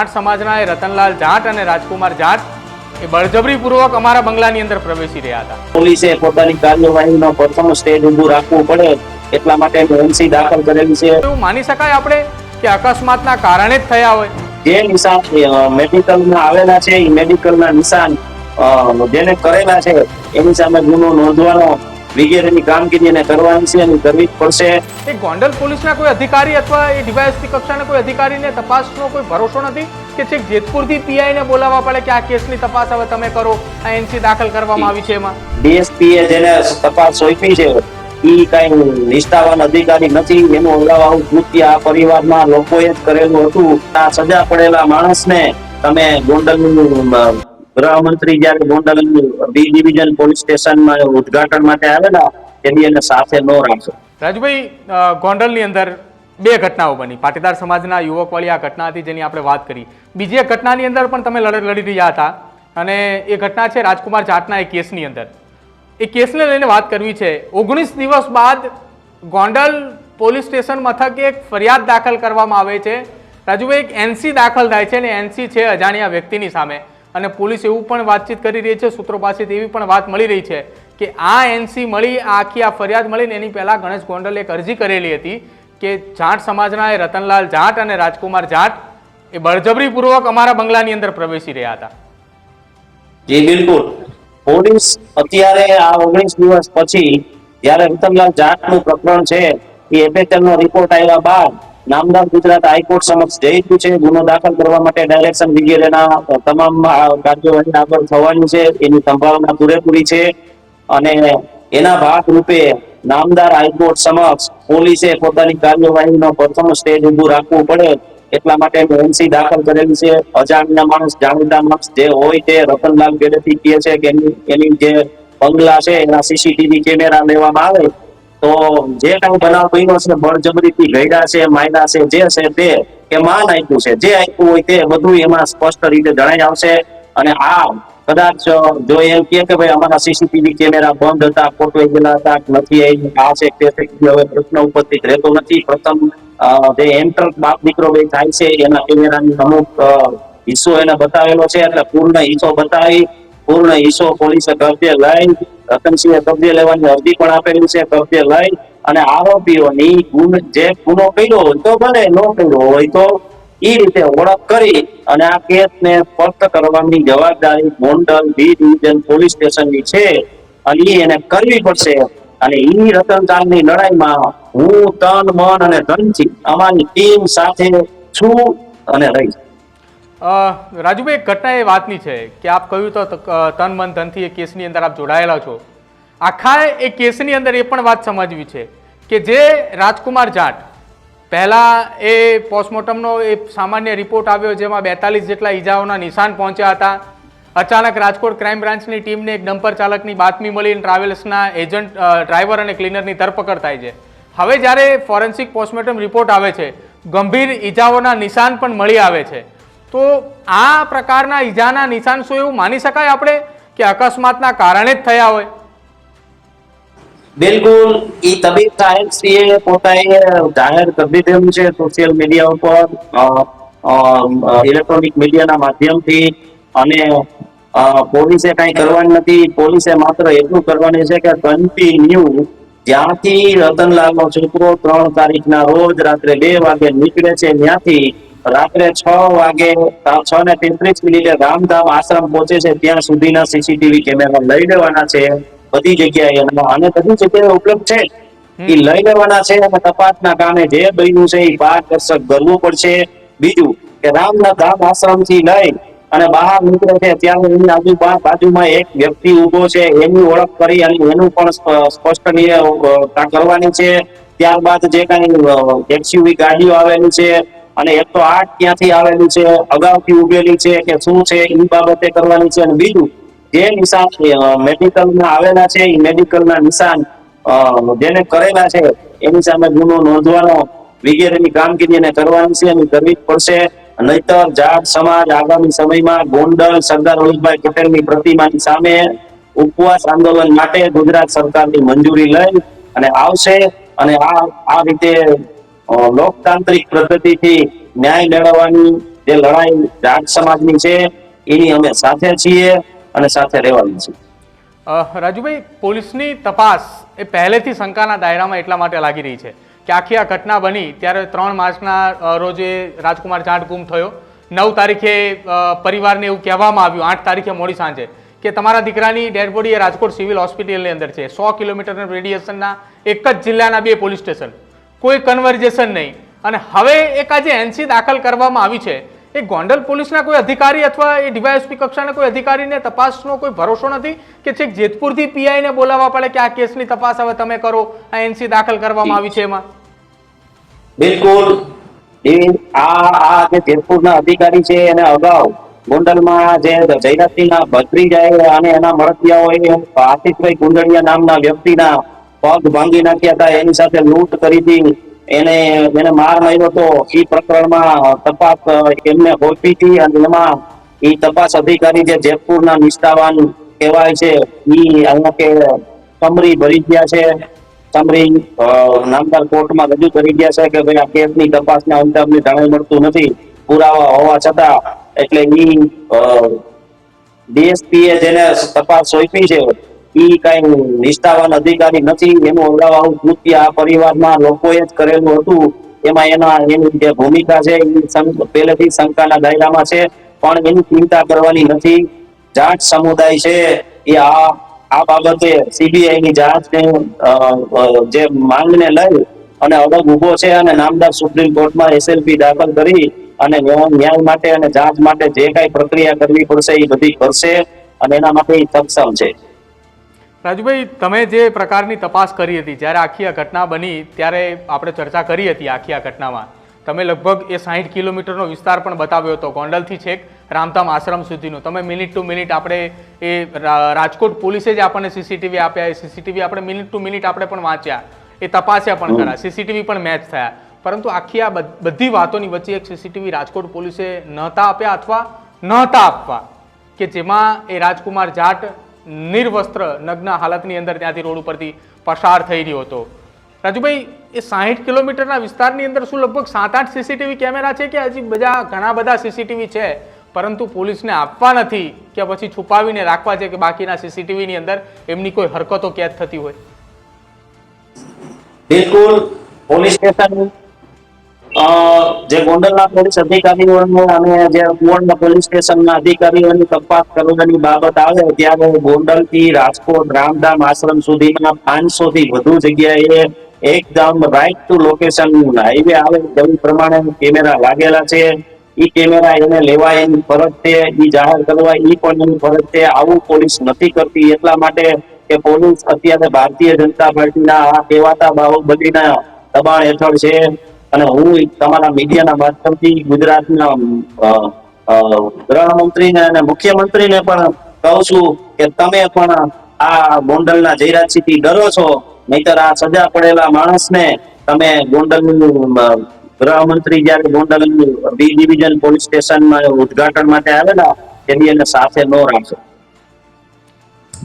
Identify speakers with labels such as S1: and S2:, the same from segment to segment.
S1: જાટ સમાજના એ રતનલાલ જાટ અને રાજકુમાર જાટ એ બળજબરીપૂર્વક અમારા બંગલાની અંદર પ્રવેશી રહ્યા હતા.
S2: પોલીસે પોતાની કાર્યવાહીનો પ્રથમ સ્ટેજ ઊભું રાખવું પડે એટલા માટે એમસી દાખલ કરેલી છે.
S1: એવું માની શકાય આપણે કે અકસ્માતના કારણે જ થયા હોય?
S2: જે નિશાન મેડિકલમાં આવેલા છે એ મેડિકલના નિશાન જેને કરેલા છે એની સામે ગુનો નોંધવાનો વગેરેની કામગીરી એને કરવાની છે અને કરવી જ પડશે.
S1: એ ગોંડલ પોલીસના કોઈ અધિકારી અથવા એ ડીવાયએસપી કક્ષાના કોઈ અધિકારીને તપાસનો કોઈ ભરોસો નથી? કે છેક જેતપુરથી પીઆઈને બોલાવવા પડે કે આ કેસની તપાસ હવે તમે કરો? આ એનસી દાખલ કરવામાં આવી છે એમાં?
S2: ડીએસપીએ જેને તપાસ સોંપી છે ઈ કઈ નિષ્ઠાવાન અધિકારી નથી. એનું અગાઉ કૃત્ય આ પરિવારમાં લોકોએ જ કરેલું હતું. આ સજા પડેલા માણસને તમે ગોંડલનું અ, ગૃહમંત્રી જયારે ગોંડલ બી ડિવિઝન પોલીસ સ્ટેશનમાં ઉદઘાટન માટે આવેલા તેની એને સાથે ન રાખો
S1: રાજુભાઈ ગોંડલની અંદર બે ઘટનાઓ બની. પાટીદાર સમાજના યુવકવાળી આ ઘટના હતી જેની આપણે વાત કરી. બીજી એક ઘટનાની અંદર પણ તમે લડત લડી રહ્યા હતા અને એ ઘટના છે રાજકુમાર જાટના એ કેસની અંદર. એ કેસને લઈને વાત કરવી છે. ઓગણીસ દિવસ બાદ ગોંડલ પોલીસ સ્ટેશન મથકે એક ફરિયાદ દાખલ કરવામાં આવે છે. રાજુભાઈ, એક એનસી દાખલ થાય છે અને એનસી છે અજાણ્યા વ્યક્તિની સામે. અને પોલીસ એવું પણ વાતચીત કરી રહી છે, સૂત્રો પાસેથી એવી પણ વાત મળી રહી છે કે આ એનસી મળી આખી આ ફરિયાદ મળીને એની પહેલાં ગણેશ ગોંડલે એક અરજી કરેલી હતી કે જાટ સમાજના એ રતનલાલ જાટ અને રાજકુમાર જાટ એ બળજબરીપૂર્વક અમારા બંગલાની અંદર પ્રવેશી રહ્યા હતા.
S2: જી, બિલકુલ. પોલીસ અત્યારે આ ઓગણીસ દિવસ પછી જયારે રતનલાલ જાટનું પ્રકરણ છે, એ એફએચએલ નો રિપોર્ટ આવ્યા બાદ નામદાર ગુજરાત હાઈકોર્ટ સમક્ષ જઈ રહ્યું છે. ગુનો દાખલ કરવા માટે ડાયરેક્શન વગેરેના તમામ કાર્યવાહી આગળ થવાની છે. એની સંભાવના પૂરેપૂરી છે. અને એના ભાગરૂપે નામદાર હાઈકોર્ટ સમક્ષ પોલીસે પોતાની કાર્યવાહીનો પ્રથમ સ્ટેજ ઊભું રાખવું પડે એટલા માટે એનસી દાખલ કરેલી છે. અજાણ્યા માણસ જાણીતા માણસ જે હોય તે રતનલાલ પેલેથી કહે છે કે એની જે બંગલા છે, એના સીસીટીવી કેમેરા લેવામાં આવે તો જે કઈ બનાવ બન્યો છે, બળજબરીથી ગયડા છે, માયના છે, જે છે તે માન આપ્યું છે? જે આપ્યું હોય તે બધું એમાં સ્પષ્ટ રીતે જણાઈ આવશે. અને આ કદાચ જો એમ કે કે ભાઈ અમારા સીસીટીવી કેમેરા બંધ હતા ફોટો ગયેલા હતા નથી આવી આ છે, તે હવે પ્રશ્ન ઉપસ્થિત રહેતો નથી. પ્રથમ જે એન્ટર બાપ દીકરો બે થાય છે, એના કેમેરાની અમુક હિસ્સો એને બતાવેલો છે, એટલે પૂર્ણ હિસ્સો બતાવી, પૂર્ણ હિસ્સો પોલીસે કબજે લઈ રતનસિંહે કબજે લેવાની અરજી પણ આપેલી છે કબજે લઈ અને આરોપીઓની જે ગુનો કર્યો હોય તો ભલે ન કર્યો હોય તો ઈ રીતે ઓળખ કરી અને આ કેસને સ્પષ્ટ કરવાની જવાબદારી ગોંડલ બી ડિવિઝન પોલીસ સ્ટેશનની છે અને એને કરવી પડશે. અને ઈ રતનલાલની લડાઈમાં હું, તન, મન અને ધનથી અમારી ટીમ સાથે છું અને રહીશ.
S1: રાજુભાઈ, એક ઘટના એ વાતની છે કે આપ કહ્યું તો તન, મન, ધનથી એ કેસની અંદર આપ જોડાયેલા છો. આખા એ કેસની અંદર એ પણ વાત સમજવી છે કે જે રાજકુમાર જાટ, પહેલાં એ પોસ્ટમોર્ટમનો એ સામાન્ય રિપોર્ટ આવ્યો જેમાં બેતાલીસ જેટલા ઈજાઓના નિશાન પહોંચ્યા હતા. અચાનક રાજકોટ ક્રાઇમ બ્રાન્ચની ટીમને એક ડમ્પર ચાલકની બાતમી મળી ટ્રાવેલ્સના એજન્ટ ડ્રાઈવર અને ક્લીનરની ધરપકડ થાય છે. હવે જ્યારે ફોરેન્સિક પોસ્ટમોર્ટમ રિપોર્ટ આવે છે, ગંભીર ઈજાઓના નિશાન પણ મળી આવે છે. તો આ પ્રકારના ઈજાના નિશાન શું એવું માની શકાય આપણે? કે અકસ્માતના કારણે જ થયા હોય?
S2: બિલકુલ. ઈ તબીબ સાહેબશ્રીએ પોતાએ જાહેર કરી દીધેલું છે સોશિયલ મીડિયા ઉપર ઇલેક્ટ્રોનિક મીડિયાના માધ્યમથી. અને પોલીસે કઈ કરવાની નથી. પોલીસે માત્ર એટલું કરવાની છે કે કન્ટિન્યુ જ્યાંથી રતનલાલનો છોકરો ત્રણ તારીખના રોજ રાત્રે બે વાગે નીકળે છે, ત્યાંથી રાત્રે છ વાગે છ ને તેત્રીસ મિનિટે રામધામ આશ્રમ પહોંચે છે. ત્યાં સુધીના સીસીટીવી કેમેરા લઈ લેવાના છે. બધી જગ્યાએ અને બધી જગ્યાએ ઉપલબ્ધ છે. એ લઈ લેવાના છે અને તપાસના કામે જે બન્યું છે એ પારદર્શક કરવું પડશે. બીજું કે રામના ધામ આશ્રમથી લઈ અને બહાર નીકળે છે ત્યારે એની આજુ બાજુમાં એક વ્યક્તિ ઊભો છે. એની ઓળખ કરી અને એનું પણ સ્પ- સ્પષ્ટ કરવાની છે. ત્યારબાદ જે કઈ એક્સયુવી ગાડીઓ આવેલી છે અને એક તો આઠ ક્યાંથી આવેલું છે, અગાઉથી ઉભેલી છે કે શું છે એ બાબતે કરવાની છે અને બીજું, જે નિશાન મેડિકલમાં આવેલા છે એ મેડિકલના નિશાન જેને કરેલા છે, એની સામે ગુનો નોંધવાનો, વગેરેની કામગીરી એને કરવાની છે અને કરવી જ પડશે. નહીતર જાટ સમાજ આગામી સમયમાં ગોંડલ સરદાર વલ્લભભાઈ પટેલની પ્રતિમાની સામે ઉપવાસ આંદોલન માટે ગુજરાત સરકારની મંજૂરી લઈ અને આવશે અને આ આ રીતે લોકતાંત્રિક પદ્ધતિથી ન્યાય મેળવવાની જે લડાઈ જાટ સમાજની છે, એની અમે સાથે છીએ અને સાથે રહેવાની છીએ.
S1: રાજુભાઈ, પોલીસની તપાસ એ પહેલેથી શંકાના દાયરામાં એટલા માટે લાગી રહી છે કે આખી આ ઘટના બની ત્યારે ત્રણ માર્ચના રોજે રાજકુમાર જાટ ગુમ થયો. નવ તારીખે પરિવારને એવું કહેવામાં આવ્યું, આઠ તારીખે મોડી સાંજે, કે તમારા દીકરાની ડેડ બોડી એ રાજકોટ સિવિલ હોસ્પિટલની અંદર છે. સો કિલોમીટરના રેડિયેશનના એક જ જિલ્લાના બે પોલીસ સ્ટેશન. કોઈ કન્વર્જેશન નહીં. અને હવે એક આજે એનસી દાખલ કરવામાં આવી છે. એ ગોંડલ પોલીસના કોઈ અધિકારી અથવા એ ડીવાયએસપી કક્ષાના કોઈ અધિકારીને તપાસનો કોઈ ભરોસો નથી? કે છેક જેતપુરથી પીઆઈને બોલાવવા પડે કે આ કેસની તપાસ હવે તમે કરો? આ એનસી દાખલ કરવામાં આવી છે એમાં.
S2: બિલકુલ. એ આ આ જે જેતપુરના અધિકારી છે, એને અગાઉ ગોંડલમાં જે જયરાજસિંહના ભત્રીજાએ અને એના મળતિયાઓએ આશિષભાઈ કુંડળિયા નામના વ્યક્તિના પગ ભાંગી નાખ્યા હતા, એની સાથે લૂંટ કરી હતી. એને એને માર માર્યો હતો એ પ્રકરણમાં તપાસ એમને હોપી હતી અને એમાં એ તપાસ અધિકારી જે જેતપુરના નિષ્ઠાવાન કહેવાય છે એ અહીંયા કે સમરી ભરી ગયા છે. સમરી નામદાર કોર્ટમાં રજૂ કરી ગયા છે કે ભાઈ આ કેસની તપાસના અંતે અમને જાણવા મળતું નથી. પુરાવા હોવા છતાં એટલે એ ડીએસપીએ જેને તપાસ સોંપી છે ઈ કઈ નિષ્ઠાવાન અધિકારી નથી. એનું અવડાવાળું કૃત્ય આ પરિવારમાં લોકોએ જ કરેલું હતું. એમાં એના, એની જે ભૂમિકા છે એ પહેલેથી શંકાના દાયરામાં છે. પણ એની ચિંતા કરવાની નથી. જાટ સમુદાય છે. એ આ આ બાબતે સીબીઆઈ ની જાંચને જે માંગને લઈ અને અલગ ઊભો છે અને નામદાર સુપ્રીમ કોર્ટમાં એસએલપી દાખલ કરી અને ન્યાય માટે અને જાંચ માટે જે કાંઈ પ્રક્રિયા કરવી પડશે એ બધી કરશે અને એના માટે સક્ષમ છે.
S1: રાજુભાઈ તમે જે પ્રકારની તપાસ કરી હતી જ્યારે આખી આ ઘટના બની ત્યારે આપણે ચર્ચા કરી હતી આખી આ ઘટનામાં. તમે લગભગ એ સાહીઠ કિલોમીટરનો વિસ્તાર પણ બતાવ્યો હતો ગોંડલથી છેક રામધામ આશ્રમ સુધીનો. તમે મિનિટ ટુ મિનિટ આપણે એ રાજકોટ પોલીસે જ આપણને સીસીટીવી આપ્યા એ સીસીટીવી આપણે મિનિટ ટુ મિનિટ આપણે પણ વાંચ્યા. એ તપાસ્યા પણ ખરા. સીસીટીવી પણ મેચ થયા. પરંતુ આખી આ બધ- બધી વાતોની વચ્ચે એક સીસીટીવી રાજકોટ પોલીસે નહોતા આપ્યા અથવા નહોતા આપવા કે જેમાં એ રાજકુમાર જાટ નિર્વસ્ત્ર નગ્ન હાલતની અંદર ત્યાંથી રોડ ઉપરથી પસાર થઈ રહ્યો હતો. રાજુભાઈ, એ સાહીઠ કિલોમીટરના વિસ્તારની અંદર શું લગભગ સાત આઠ સીસીટીવી કેમેરા છે કે હજી બધા ઘણા બધા સીસીટીવી છે? પરંતુ પોલીસને આપવા નથી કે પછી છુપાવીને રાખવા છે કે બાકીના સીસીટીવીની અંદર એમની કોઈ હરકતો કેદ થતી હોય?
S2: બિલકુલ, પોલીસ સ્ટેશન જે ગોંડલના પોલીસ અધિકારીઓને અને જે કુવણના પોલીસ સ્ટેશનના અધિકારીઓની તપાસ કરવાની બાબત આવે ત્યારે ગોંડલથી રાજકોટ, રામધામ આશ્રમ સુધીના પાંચસો થી વધુ જગ્યાએ એકદમ રાઈટ ટુ લોકેશન હાઈવે આવે તેવું પ્રમાણે કેમેરા લાગેલા છે. ઈ કેમેરા એને લેવા એની ફરજ છે, ઈ જાહેર કરવા, ઈ પણ એની ફરજ છે. આવું પોલીસ નથી કરતી. એટલા માટે કે પોલીસ અત્યારે ભારતીય જનતા પાર્ટીના આ કહેવાતા બાહુબલીના દબાણ હેઠળ છે. અને હું તમારા મીડિયાના માધ્યમથી ગુજરાતના ગૃહમંત્રીને અને મુખ્યમંત્રીને પણ કહું છું કે તમે પણ આ ગોંડલના જયરાજસિંહથી ડરો છો. નહીતર આ સજા પડેલા માણસને તમે ગોંડલનું ગૃહમંત્રી જયારે ગોંડલનું બી ડિવિઝન પોલીસ સ્ટેશનમાં ઉદ્ઘાટન માટે આવેલા, તેની એને સાથે ન રાખો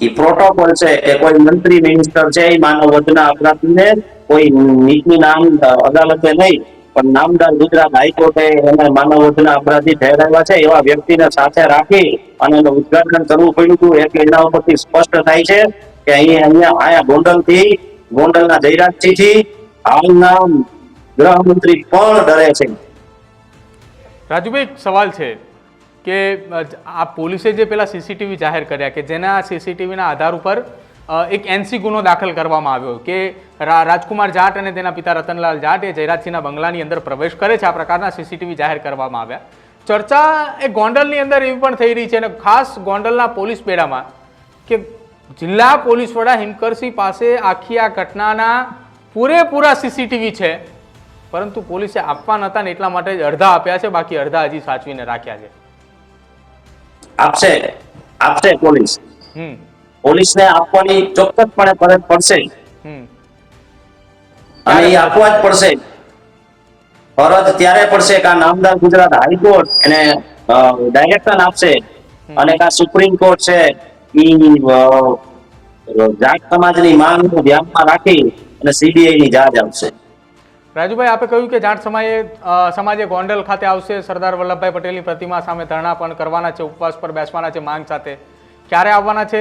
S2: એ પ્રોટોકોલ છે કે કોઈ મંત્રી મિનિસ્ટર છે એ માનવ વધના અપરાધીને કોઈ નીચની નામ અદાલતે નહીં, પણ નામદાર ગુજરાત હાઈકોર્ટે એને માનવ વધના અપરાધી ઠેરાવ્યા છે, એવા વ્યક્તિને સાથે રાખી અને એનું ઉદ્ઘાટન કરવું પડ્યું હતું. એટલે એના ઉપરથી સ્પષ્ટ થાય છે કે અહીંયા અહીંયા અહીંયા ગોંડલથી, ગોંડલના જયરાજસિંહથી હાલના ગૃહમંત્રી પણ ડરે છે?
S1: રાજુભાઈ સવાલ છે કે આ પોલીસે જે પેલા સીસીટીવી જાહેર કર્યા કે જેના સીસીટીવીના આધાર ઉપર એક એનસી ગુનો દાખલ કરવામાં આવ્યો કે રાજકુમાર જાટ અને તેના પિતા રતનલાલ જાટ એ જયરાજસિંહના બંગલાની અંદર પ્રવેશ કરે છે. આ પ્રકારના સીસીટીવી જાહેર કરવામાં આવ્યા. ચર્ચા એ ગોંડલની અંદર એવી પણ થઈ રહી છે અને ખાસ ગોંડલના પોલીસ બેડામાં કે જિલ્લા પોલીસ વડા હિમકરસિંહ પાસે આખી આ ઘટનાના પૂરેપૂરા સીસીટીવી છે. પરંતુ પોલીસે આપવા નહોતા ને એટલા માટે જ અડધા આપ્યા છે. બાકી અડધા હજી સાચવીને રાખ્યા છે.
S2: આપશે. આપશે પોલીસ.
S1: હમ.
S2: પોલીસને આપવાની ચોક્કસપણે ફરજ પડશે. અને એ આપવા જ પડશે. ફરજ ત્યારે પડશે કે આ નામદાર ગુજરાત હાઈકોર્ટ એને ડાયરેક્શન આપશે. અને કા સુપ્રીમ કોર્ટ છે ઈ જાટ સમાજની માંગ ધ્યાનમાં રાખી અને સીબીઆઈ ની જાજ આવશે
S1: રાજુભાઈ આપે કહ્યું કે જાટ સમાજે સમાજે ગોંડલ ખાતે આવશે. સરદાર વલ્લભભાઈ પટેલની પ્રતિમા સામે ધરણા પણ કરવાના છે ઉપવાસ પર બેસવાના છે માંગ સાથે. ક્યારે આવવાના છે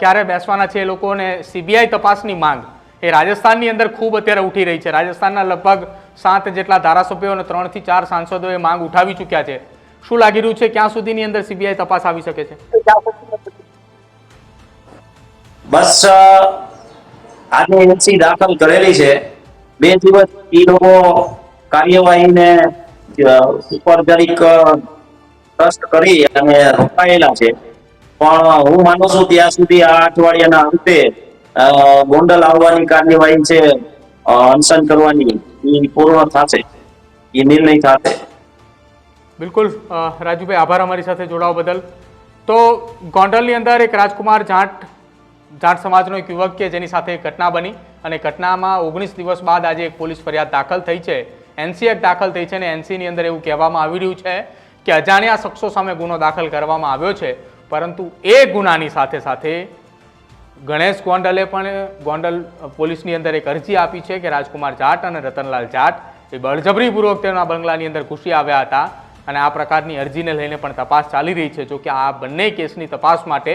S1: ક્યારે બેસવાના છે એ લોકોને સીબીઆઈ તપાસની માંગ. એ રાજસ્થાનની અંદર ખૂબ અત્યારે ઉઠી રહી છે. રાજસ્થાનના લગભગ સાત જેટલા ધારાસભ્યો અને ત્રણથી ચાર સાંસદોએ માંગ ઉઠાવી ચૂક્યા છે. શું લાગી રહ્યું છે, ક્યાં સુધીની અંદર સીબીઆઈ તપાસ આવી શકે છે?
S2: બસ આજે એનસી દાખલ કરેલી છે. બે દિવસ એ લોકો કાર્યવાહીને ઉપર જરીક ટ્રસ્ટ કરી અને રોકાયેલા છે. પણ હું માનું છું ત્યાં સુધી આ અઠવાડિયાના અંતે ગોંડલ આવવાની કાર્યવાહી છે અનશન કરવાની એ પૂર્ણ થશે. એ નિર્ણય થશે.
S1: બિલકુલ. રાજુભાઈ, આભાર અમારી સાથે જોડાવા બદલ. તો ગોંડલની અંદર એક રાજકુમાર જાટ જાટ સમાજનો એક યુવક કે જેની સાથે ઘટના બની અને ઘટનામાં ઓગણીસ દિવસ બાદ આજે એક પોલીસ ફરિયાદ દાખલ થઈ છે. એનસી એક્ટ દાખલ થઈ છે અને એનસીની અંદર એવું કહેવામાં આવી રહ્યું છે કે અજાણ્યા શખ્સો સામે ગુનો દાખલ કરવામાં આવ્યો છે. પરંતુ એ ગુનાની સાથે સાથે ગણેશ ગોંડલે પણ, ગોંડલ પોલીસની અંદર એક અરજી આપી છે કે રાજકુમાર જાટ અને રતનલાલ જાટ એ બળજબરીપૂર્વક તેના બંગલાની અંદર ઘૂસી આવ્યા હતા અને આ પ્રકારની અરજીને લઈને પણ તપાસ ચાલી રહી છે જો કે આ બંને કેસની તપાસ માટે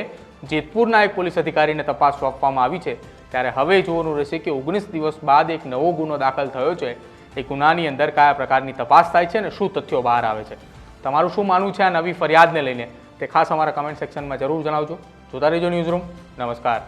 S1: જેતપુરના એક પોલીસ અધિકારીને તપાસ સોંપવામાં આવી છે. ત્યારે હવે જોવાનું રહેશે કે ઓગણીસ દિવસ બાદ એક નવો ગુનો દાખલ થયો છે. એ ગુનાની અંદર કયા પ્રકારની તપાસ થાય છે અને શું તથ્યો બહાર આવે છે. તમારું શું માનવું છે આ નવી ફરિયાદને લઈને? તે ખાસ અમારા કમેન્ટ સેક્શનમાં જરૂર જણાવજો. જોતા રહેજો ન્યૂઝ રૂમ નમસ્કાર.